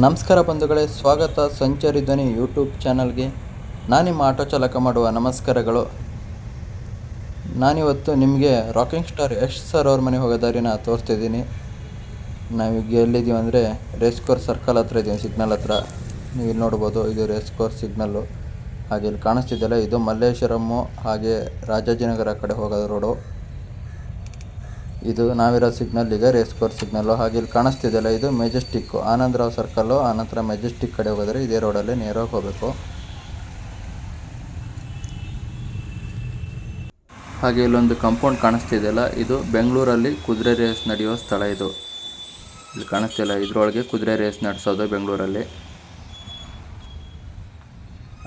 ನಮಸ್ಕಾರ ಬಂಧುಗಳೇ, ಸ್ವಾಗತ ಸಂಚಾರಿ ಧ್ವನಿ ಯೂಟ್ಯೂಬ್ ಚಾನಲ್ಗೆ. ನಾನಿಮ್ಮ ಆಟೋ ಚಾಲಕ ಮಾಡುವ ನಮಸ್ಕಾರಗಳು. ನಾನಿವತ್ತು ನಿಮಗೆ ರಾಕಿಂಗ್ ಸ್ಟಾರ್ ಯಶ್ ಸರ್ ಅವ್ರ ಮನೆ ಹೋಗೋ ದಾರಿನ ತೋರಿಸ್ತಿದ್ದೀನಿ ನಾವೀಗ ಎಲ್ಲಿದ್ದೀವಿ ಅಂದರೆ ರೇಸ್ ಕೋರ್ಸ್ ಸರ್ಕಲ್ ಹತ್ರ ಇದ್ದೀನಿ ಸಿಗ್ನಲ್ ಹತ್ರ. ನೀವು ಇಲ್ಲಿ ನೋಡ್ಬೋದು, ಇದು ರೇಸ್ ಕೋರ್ಸ್ ಸಿಗ್ನಲ್ಲು ಹಾಗೆ ಇಲ್ಲಿ ಕಾಣಿಸ್ತಿದ್ದಲ್ಲ ಇದು ಮಲ್ಲೇಶ್ವರಮ್ಮು ಹಾಗೆ ರಾಜಾಜಿನಗರ ಕಡೆ ಹೋಗೋದು ರೋಡು ಇದು ನಾವಿರೋ ಸಿಗ್ನಲ್ ಇದೆ, ರೇಸ್ ಕೋರ್ಸ್ ಸಿಗ್ನಲ್ಲು ಹಾಗೆ ಇಲ್ಲಿ ಕಾಣಿಸ್ತಿದೆಯಲ್ಲ, ಇದು ಮೆಜೆಸ್ಟಿಕ್ಕು ಆನಂದರಾವ್ ಸರ್ಕಲ್ಲು ಆನಂತರ ಮೆಜೆಸ್ಟಿಕ್ ಕಡೆ ಹೋದರೆ ಇದೇ ರೋಡಲ್ಲಿ ನೇರವಾಗಿ ಹೋಗಬೇಕು. ಹಾಗೆ ಇಲ್ಲೊಂದು ಕಾಂಪೌಂಡ್ ಕಾಣಿಸ್ತಿದೆಯಲ್ಲ, ಇದು ಬೆಂಗಳೂರಲ್ಲಿ ಕುದುರೆ ರೇಸ್ ನಡೆಯೋ ಸ್ಥಳ ಇದು. ಇಲ್ಲಿ ಕಾಣಿಸ್ತಿಲ್ಲ ಇದರೊಳಗೆ ಕುದುರೆ ರೇಸ್ ನಡೆಸೋದು ಬೆಂಗಳೂರಲ್ಲಿ.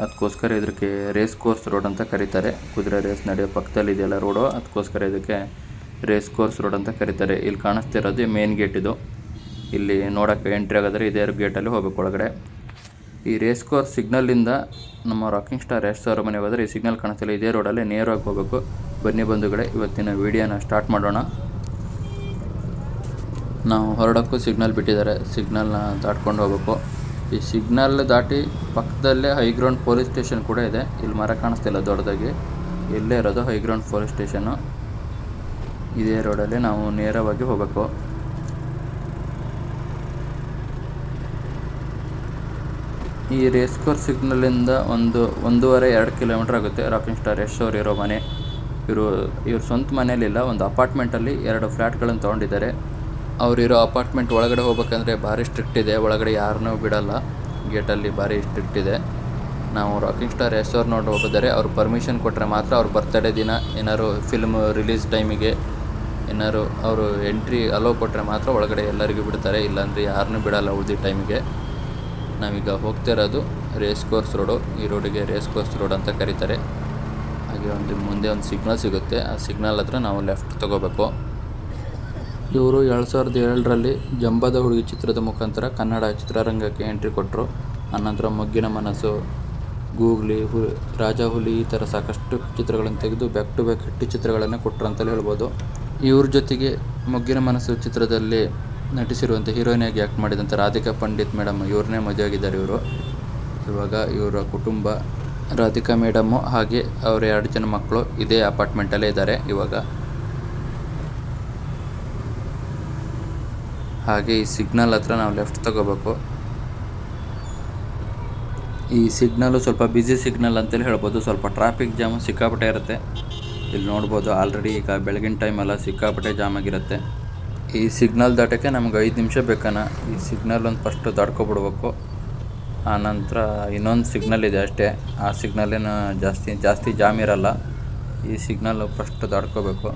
ಅದಕ್ಕೋಸ್ಕರ ಇದಕ್ಕೆ ರೇಸ್ ಕೋರ್ಸ್ ರೋಡ್ ಅಂತ ಕರೀತಾರೆ. ಕುದುರೆ ರೇಸ್ ನಡೆಯೋ ಪಕ್ಕದಲ್ಲಿ ಇದೆಯಲ್ಲ ರೋಡು ಅದಕ್ಕೋಸ್ಕರ ಇದಕ್ಕೆ ರೇಸ್ ಕೋರ್ಸ್ ರೋಡ್ ಅಂತ ಕರೀತಾರೆ. ಇಲ್ಲಿ ಕಾಣಿಸ್ತಿರೋದು ಮೇನ್ ಗೇಟ್ ಇದು. ಇಲ್ಲಿ ನೋಡೋಕ್ಕೆ ಎಂಟ್ರಿ ಆಗೋದ್ರೆ ಇದೇ ಗೇಟಲ್ಲಿ ಹೋಗ್ಬೇಕು ಒಳಗಡೆ. ಈ ರೇಸ್ ಕೋರ್ಸ್ ಸಿಗ್ನಲ್ಲಿಂದ ನಮ್ಮ ರಾಕಿಂಗ್ ಸ್ಟಾರ್ ಯಶ್ ಸಾವಿರ ಮನೆಗೆ ಹೋದರೆ ಈ ಸಿಗ್ನಲ್ ಕಾಣಿಸ್ತಿಲ್ಲ. ಇದೇ ರೋಡಲ್ಲಿ ನೇರವಾಗಿ ಹೋಗಬೇಕು. ಬನ್ನಿ ಬಂಧುಗಳೇ, ಇವತ್ತಿನ ವಿಡಿಯೋನ ಸ್ಟಾರ್ಟ್ ಮಾಡೋಣ. ನಾವು ಹೊರಡೋಕ್ಕೂ ಸಿಗ್ನಲ್ ಬಿಟ್ಟಿದ್ದಾರೆ. ಸಿಗ್ನಲ್ನ ದಾಟ್ಕೊಂಡು ಹೋಗಬೇಕು. ಈ ಸಿಗ್ನಲ್ ದಾಟಿ ಪಕ್ಕದಲ್ಲೇ ಹೈಗ್ರೌಂಡ್ ಪೊಲೀಸ್ ಸ್ಟೇಷನ್ ಕೂಡ ಇದೆ. ಇಲ್ಲಿ ಮರ ಕಾಣಿಸ್ತಿಲ್ಲ ದೊಡ್ಡದಾಗಿ. ಇಲ್ಲೇ ಇರೋದು ಹೈಗ್ರೌಂಡ್ ಪೊಲೀಸ್ ಸ್ಟೇಷನ್ನು ಇದೇ ರೋಡಲ್ಲಿ ನಾವು ನೇರವಾಗಿ ಹೋಗಬೇಕು. ಈ ರೇಸ್ ಕೋರ್ಸ್ ಸಿಗ್ನಲಿಂದ ಒಂದು ಒಂದೂವರೆ ಎರಡು ಕಿಲೋಮೀಟ್ರ್ ಆಗುತ್ತೆ ರಾಕಿಂಗ್ ಸ್ಟಾರ್ ಯಶ್ ಅವ್ರು ಇರೋ ಮನೆ. ಇವರು, ಇವ್ರ ಸ್ವಂತ ಮನೇಲಿಲ್ಲ ಒಂದು ಅಪಾರ್ಟ್ಮೆಂಟಲ್ಲಿ ಎರಡು ಫ್ಲ್ಯಾಟ್ಗಳನ್ನು ತೊಗೊಂಡಿದ್ದಾರೆ. ಅವರಿರೋ ಅಪಾರ್ಟ್ಮೆಂಟ್ ಒಳಗಡೆ ಹೋಗ್ಬೇಕಂದ್ರೆ ಭಾರಿ ಸ್ಟ್ರಿಕ್ಟ್ ಇದೆ. ಒಳಗಡೆ ಯಾರನ್ನೂ ಬಿಡಲ್ಲ. ಗೇಟಲ್ಲಿ ಭಾರಿ ಸ್ಟ್ರಿಕ್ಟ್ ಇದೆ. ನಾವು ರಾಕಿಂಗ್ ಸ್ಟಾರ್ ಯಶ್ ಅವ್ರು ನೋಡಿ ಹೋಗಿದ್ದಾರೆ. ಅವ್ರು ಪರ್ಮಿಷನ್ ಕೊಟ್ಟರೆ ಮಾತ್ರ ಅವ್ರ ಬರ್ತಡೇ ದಿನ ಏನಾದ್ರು ಫಿಲ್ಮ್ ರಿಲೀಸ್ ಟೈಮಿಗೆ ಏನಾದ್ರು ಅವರು ಎಂಟ್ರಿ ಅಲೋ ಕೊಟ್ಟರೆ ಮಾತ್ರ ಒಳಗಡೆ ಎಲ್ಲರಿಗೂ ಬಿಡ್ತಾರೆ, ಇಲ್ಲಾಂದರೆ ಯಾರನ್ನೂ ಬಿಡಲ್ಲ ಉಳಿದ ಟೈಮಿಗೆ ನಾವೀಗ ಹೋಗ್ತಾ ಇರೋದು ರೇಸ್ ಕೋರ್ಸ್ ರೋಡು ಈ ರೋಡಿಗೆ ರೇಸ್ ಕೋರ್ಸ್ ರೋಡ್ ಅಂತ ಕರೀತಾರೆ. ಹಾಗೆ ಒಂದು ಮುಂದೆ ಒಂದು ಸಿಗ್ನಲ್ ಸಿಗುತ್ತೆ, ಆ ಸಿಗ್ನಲ್ ಹತ್ರ ನಾವು ಲೆಫ್ಟ್ ತಗೋಬೇಕು. ಇವರು ಎರಡು ಸಾವಿರದ ಏಳರಲ್ಲಿ ಜಂಬದ ಹುಡುಗಿ ಚಿತ್ರದ ಮುಖಾಂತರ ಕನ್ನಡ ಚಿತ್ರರಂಗಕ್ಕೆ ಎಂಟ್ರಿ ಕೊಟ್ಟರು ಆನಂತರ ಮೊಗ್ಗಿನ ಮನಸ್ಸು, ಗೂಗ್ಲಿ, ಹು ರಾಜ ಹುಲಿ ಈ ಥರ ಸಾಕಷ್ಟು ಚಿತ್ರಗಳನ್ನು ತೆಗೆದು ಬ್ಯಾಕ್ ಟು ಬ್ಯಾಕ್ ಹಿಟ್ಟು ಚಿತ್ರಗಳನ್ನು ಕೊಟ್ಟರು ಅಂತಲೇ ಹೇಳ್ಬೋದು. ಇವ್ರ ಜೊತೆಗೆ ಮೊಗ್ಗಿನ ಮನಸ್ಸು ಚಿತ್ರದಲ್ಲಿ ನಟಿಸಿರುವಂಥ ಹೀರೋಯಿನಾಗಿ ಆ್ಯಕ್ಟ್ ಮಾಡಿದಂಥ ರಾಧಿಕಾ ಪಂಡಿತ್ ಮೇಡಮ್ ಇವ್ರನ್ನೇ ಮದುವೆ ಆಗಿದ್ದಾರೆ ಇವರು. ಇವಾಗ ಇವರ ಕುಟುಂಬ ರಾಧಿಕಾ ಮೇಡಮ್ಮು ಹಾಗೆ ಅವರ ಎರಡು ಜನ ಮಕ್ಕಳು ಇದೇ ಅಪಾರ್ಟ್ಮೆಂಟಲ್ಲೇ ಇದ್ದಾರೆ ಇವಾಗ. ಹಾಗೆ ಈ ಸಿಗ್ನಲ್ ಹತ್ರ ನಾವು ಲೆಫ್ಟ್ ತಗೋಬೇಕು. ಈ ಸಿಗ್ನಲ್ಲು ಸ್ವಲ್ಪ ಬ್ಯುಸಿ ಸಿಗ್ನಲ್ ಅಂತೇಳಿ ಹೇಳ್ಬೋದು. ಸ್ವಲ್ಪ ಟ್ರಾಫಿಕ್ ಜಾಮು ಸಿಕ್ಕಾಪಟ್ಟೆ ಇರುತ್ತೆ. ಇಲ್ಲಿ ನೋಡ್ಬೋದು ಆಲ್ರೆಡಿ ಈಗ ಬೆಳಗಿನ ಟೈಮೆಲ್ಲ ಸಿಕ್ಕಾಪಟ್ಟೆ ಜಾಮ್ ಆಗಿರುತ್ತೆ. ಈ ಸಿಗ್ನಲ್ ದಾಟೋಕ್ಕೆ ನಮ್ಗೆ ಐದು ನಿಮಿಷ ಬೇಕನ ಈ ಸಿಗ್ನಲ್ ಒಂದು ಫಸ್ಟ್ ದಾಟ್ಕೊಬಿಡ್ಬೇಕು ಆನಂತರ ಇನ್ನೊಂದು ಸಿಗ್ನಲ್ ಇದೆ ಅಷ್ಟೇ. ಆ ಸಿಗ್ನಲ್ಲೇನು ಜಾಸ್ತಿ ಜಾಸ್ತಿ ಜಾಮ್ ಇರಲ್ಲ. ಈ ಸಿಗ್ನಲ್ ಫಸ್ಟ್ ದಾಟ್ಕೋಬೇಕು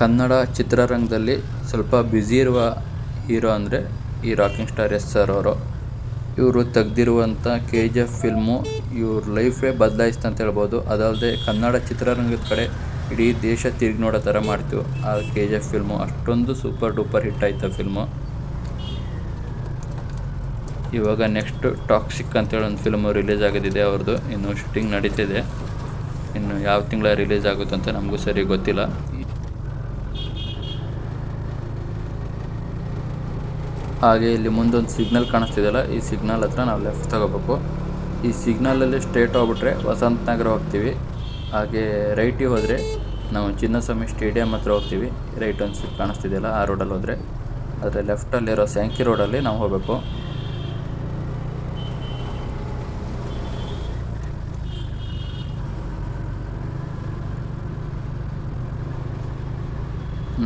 ಕನ್ನಡ ಚಿತ್ರರಂಗದಲ್ಲಿ ಸ್ವಲ್ಪ ಬ್ಯುಸಿ ಇರುವ ಹೀರೋ ಅಂದರೆ ಈ ರಾಕಿಂಗ್ ಸ್ಟಾರ್ ಎಸ್ ಸರ್ ಅವರು. ಇವರು ತೆಗ್ದಿರುವಂಥ ಕೆ ಜಿ ಎಫ್ ಫಿಲ್ಮು ಇವ್ರ ಲೈಫೇ ಬದಲಾಯಿಸ್ತು ಅಂತ ಹೇಳ್ಬೋದು. ಅದಲ್ಲದೆ ಕನ್ನಡ ಚಿತ್ರರಂಗದ ಕಡೆ ಇಡೀ ದೇಶ ತಿರುಗಿ ನೋಡೋ ಥರ ಮಾಡ್ತೀವಿ. ಆ ಕೆ ಜಿ ಎಫ್ ಫಿಲ್ಮು ಅಷ್ಟೊಂದು ಸೂಪರ್ ಡೂಪರ್ ಹಿಟ್ ಆಯ್ತು ಫಿಲ್ಮು ಇವಾಗ ನೆಕ್ಸ್ಟ್ ಟಾಕ್ಸಿಕ್ ಅಂತೇಳಿ ಒಂದು ಫಿಲ್ಮು ರಿಲೀಸ್ ಆಗೋದಿದೆ ಅವ್ರದ್ದು ಇನ್ನು ಶೂಟಿಂಗ್ ನಡೀತಿದೆ. ಇನ್ನು ಯಾವ ತಿಂಗಳ ರಿಲೀಸ್ ಆಗುತ್ತೆ ಅಂತ ನಮಗೂ ಸರಿ ಗೊತ್ತಿಲ್ಲ. ಹಾಗೆ ಇಲ್ಲಿ ಮುಂದೊಂದು ಸಿಗ್ನಲ್ ಕಾಣಿಸ್ತಿದೆಯಲ್ಲ, ಈ ಸಿಗ್ನಲ್ ಹತ್ರ ನಾವು ಲೆಫ್ಟ್ ತಗೋಬೇಕು. ಈ ಸಿಗ್ನಲಲ್ಲಿ ಸ್ಟ್ರೇಟ್ ಹೋಗ್ಬಿಟ್ರೆ ವಸಂತ ನಗರ ಹೋಗ್ತೀವಿ. ಹಾಗೆ ರೈಟಿಗೆ ಹೋದರೆ ನಾವು ಚಿನ್ನಸ್ವಾಮಿ ಸ್ಟೇಡಿಯಂ ಹತ್ರ ಹೋಗ್ತೀವಿ. ರೈಟ್ ಒಂದು ಕಾಣಿಸ್ತಿದೆಯಲ್ಲ, ಆ ರೋಡಲ್ಲಿ ಹೋದರೆ. ಆದರೆ ಲೆಫ್ಟಲ್ಲಿರೋ ಸ್ಯಾಂಕಿ ರೋಡಲ್ಲಿ ನಾವು ಹೋಗಬೇಕು.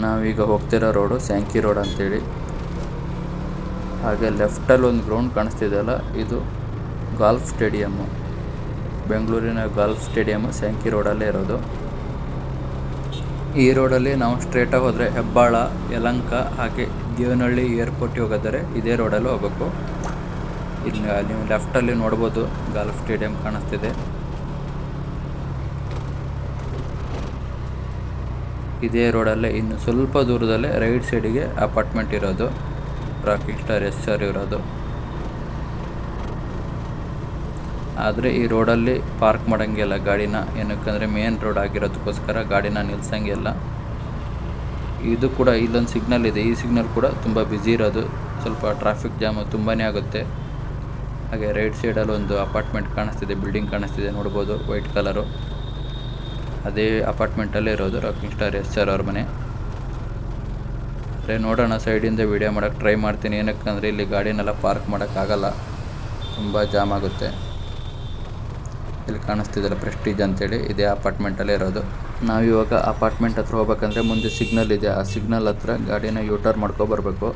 ನಾವೀಗ ಹೋಗ್ತಿರೋ ರೋಡು ಸ್ಯಾಂಕಿ ರೋಡ್ ಅಂತೇಳಿ. ಹಾಗೆ ಲೆಫ್ಟಲ್ಲಿ ಒಂದು ಗ್ರೌಂಡ್ ಕಾಣಿಸ್ತಿದೆಯಲ್ಲ ಇದು ಗಾಲ್ಫ್ ಸ್ಟೇಡಿಯಂ ಬೆಂಗಳೂರಿನ ಗಾಲ್ಫ್ ಸ್ಟೇಡಿಯಮ್ಮು ಸ್ಯಾಂಕಿ ರೋಡಲ್ಲೇ ಇರೋದು. ಈ ರೋಡಲ್ಲಿ ನಾವು ಸ್ಟ್ರೇಟಾಗಿ ಹೋದರೆ ಹೆಬ್ಬಾಳ, ಯಲಂಕ, ಹಾಗೆ ದೇವನಹಳ್ಳಿ ಏರ್ಪೋರ್ಟಿಗೆ ಹೋಗೋದರೆ ಇದೇ ರೋಡಲ್ಲಿ ಹೋಗಬೇಕು. ಇಲ್ಲಿ ನೀವು ಲೆಫ್ಟಲ್ಲಿ ನೋಡ್ಬೋದು ಗಾಲ್ಫ್ ಸ್ಟೇಡಿಯಂ ಕಾಣಿಸ್ತಿದೆ. ಇದೇ ರೋಡಲ್ಲೇ ಇನ್ನು ಸ್ವಲ್ಪ ದೂರದಲ್ಲೇ ರೈಟ್ ಸೈಡಿಗೆ ಅಪಾರ್ಟ್ಮೆಂಟ್ ಇರೋದು. ರಾಕಿಂಗ್ ಸ್ಟಾರ್ ಎಸ್ ಸರ್ ಇರೋದು ಆದರೆ ಈ ರೋಡಲ್ಲಿ ಪಾರ್ಕ್ ಮಾಡೋಂಗಿಲ್ಲ ಗಾಡಿನ. ಏನಕ್ಕಂದರೆ ಮೇನ್ ರೋಡ್ ಆಗಿರೋದಕ್ಕೋಸ್ಕರ ಗಾಡಿನ ನಿಲ್ಸಂಗಿಲ್ಲ. ಇದು ಕೂಡ ಇಲ್ಲೊಂದು ಸಿಗ್ನಲ್ ಇದೆ. ಈ ಸಿಗ್ನಲ್ ಕೂಡ ತುಂಬ ಬ್ಯುಸಿ ಇರೋದು. ಸ್ವಲ್ಪ ಟ್ರಾಫಿಕ್ ಜಾಮ್ ತುಂಬಾ ಆಗುತ್ತೆ. ಹಾಗೆ ರೈಟ್ ಸೈಡಲ್ಲಿ ಒಂದು ಅಪಾರ್ಟ್ಮೆಂಟ್ ಕಾಣಿಸ್ತಿದೆ ಬಿಲ್ಡಿಂಗ್ ಕಾಣಿಸ್ತಿದೆ, ನೋಡ್ಬೋದು ವೈಟ್ ಕಲರು ಅದೇ ಅಪಾರ್ಟ್ಮೆಂಟಲ್ಲೇ ಇರೋದು ರಾಕಿಂಗ್ ಸ್ಟಾರ್ ಎಸ್ ಆರ್ ಅವ್ರ ಮನೆ. ಅದೇ ನೋಡೋಣ, ಸೈಡಿಂದ ವೀಡಿಯೋ ಮಾಡೋಕೆ ಟ್ರೈ ಮಾಡ್ತೀನಿ. ಏನಕ್ಕಂದರೆ ಇಲ್ಲಿ ಗಾಡಿನೆಲ್ಲ ಪಾರ್ಕ್ ಮಾಡೋಕ್ಕಾಗಲ್ಲ ತುಂಬ ಜಾಮ್ ಆಗುತ್ತೆ. ಇಲ್ಲಿ ಕಾಣಿಸ್ತಿದ್ದಲ್ಲ ಪ್ರೆಸ್ಟೀಜ್ ಅಂತೇಳಿ. ಇದೇ ಅಪಾರ್ಟ್ಮೆಂಟಲ್ಲೇ ಇರೋದು. ನಾವು ಇವಾಗ ಅಪಾರ್ಟ್ಮೆಂಟ್ ಹತ್ರ ಹೋಗ್ಬೇಕಂದ್ರೆ ಮುಂದೆ ಸಿಗ್ನಲ್ ಇದೆ. ಆ ಸಿಗ್ನಲ್ ಹತ್ರ ಗಾಡಿನ ಯೂಟರ್ ಮಾಡ್ಕೊಬರ್ಬೇಕು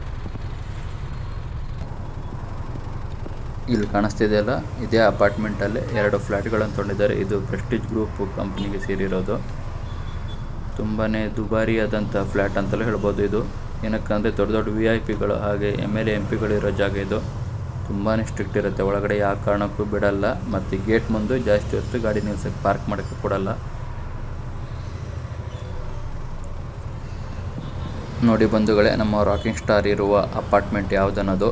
ಇಲ್ಲಿ ಕಾಣಿಸ್ತಿದೆಯಲ್ಲ ಇದೇ ಅಪಾರ್ಟ್ಮೆಂಟಲ್ಲಿ ಎರಡು ಫ್ಲ್ಯಾಟ್ಗಳನ್ನು ತೊಗೊಂಡಿದ್ದಾರೆ. ಇದು ಪ್ರೆಸ್ಟೀಜ್ ಗ್ರೂಪ್ ಕಂಪ್ನಿಗೆ ಸೇರಿರೋದು. ತುಂಬಾ ದುಬಾರಿಯಾದಂಥ ಫ್ಲ್ಯಾಟ್ ಅಂತಲೇ ಹೇಳ್ಬೋದು ಇದು. ಏನಕ್ಕಂದರೆ ದೊಡ್ಡ ದೊಡ್ಡ ವಿ ಐ ಪಿಗಳು ಹಾಗೆ ಎಂ ಎಲ್ ಎ ಎಂ ಪಿಗಳಿರೋ ಜಾಗ ಇದು. ತುಂಬಾ ಸ್ಟ್ರಿಕ್ಟ್ ಇರುತ್ತೆ. ಒಳಗಡೆ ಯಾವ ಕಾರಣಕ್ಕೂ ಬಿಡಲ್ಲ. ಮತ್ತು ಗೇಟ್ ಮುಂದೆ ಜಾಸ್ತಿ ಹೊತ್ತು ಗಾಡಿ ನಿಲ್ಸಕ್ಕೆ ಪಾರ್ಕ್ ಮಾಡೋಕ್ಕೆ ಕೊಡಲ್ಲ. ನೋಡಿ ಬಂಧುಗಳೇ, ನಮ್ಮ ರಾಕಿಂಗ್ ಸ್ಟಾರ್ ಇರುವ ಅಪಾರ್ಟ್ಮೆಂಟ್ ಯಾವುದನ್ನೋದು.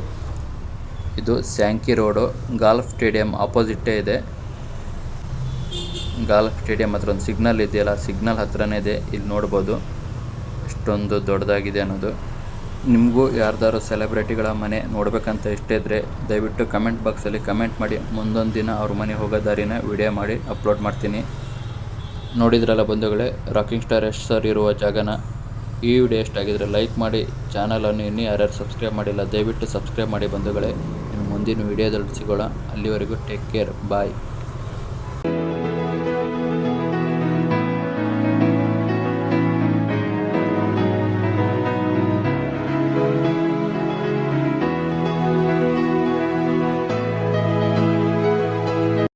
ಇದು ಸ್ಯಾಂಕಿ ರೋಡು. ಗಾಲ್ಫ್ ಸ್ಟೇಡಿಯಂ ಆಪೋಸಿಟ್ಟೇ ಇದೆ. ಗಾಲ್ಫ್ ಸ್ಟೇಡಿಯಂ ಹತ್ರ ಒಂದು ಸಿಗ್ನಲ್ ಇದೆಯಲ್ಲ ಸಿಗ್ನಲ್ ಹತ್ರನೇ ಇದೆ. ಇಲ್ಲಿ ನೋಡ್ಬೋದು. ಎಷ್ಟೊಂದು ದೊಡ್ಡದಾಗಿದೆ ಅನ್ನೋದು ನಿಮಗೂ ಯಾರ್ದಾರು ಸೆಲೆಬ್ರಿಟಿಗಳ ಮನೆ ನೋಡಬೇಕಂತ ಇಷ್ಟ ಇದ್ದರೆ ದಯವಿಟ್ಟು ಕಮೆಂಟ್ ಬಾಕ್ಸಲ್ಲಿ ಕಮೆಂಟ್ ಮಾಡಿ, ಮುಂದೊಂದು ದಿನ ಅವ್ರ ಮನೆ ಹೋಗೋ ದಾರಿನ ವಿಡಿಯೋ ಮಾಡಿ ಅಪ್ಲೋಡ್ ಮಾಡ್ತೀನಿ. ನೋಡಿದ್ರಲ್ಲ ಬಂಧುಗಳೇ, ರಾಕಿಂಗ್ ಸ್ಟಾರ್ ಎಷ್ಟು ಸರ್ ಇರುವ ಜಾಗನ? ಈ ವಿಡಿಯೋ ಎಷ್ಟಾಗಿದ್ರೆ ಲೈಕ್ ಮಾಡಿ ಚಾನಲನ್ನು ಇನ್ನೂ ಯಾರ್ಯಾರು ಸಬ್ಸ್ಕ್ರೈಬ್ ಮಾಡಿಲ್ಲ, ದಯವಿಟ್ಟು ಸಬ್ಸ್ಕ್ರೈಬ್ ಮಾಡಿ ಬಂಧುಗಳೇ. ಇನ್ನು ಮುಂದಿನ ವಿಡಿಯೋದಲ್ಲಿ ಸಿಗೋಣ. ಅಲ್ಲಿವರೆಗೂ ಟೇಕ್ ಕೇರ್, ಬಾಯ್.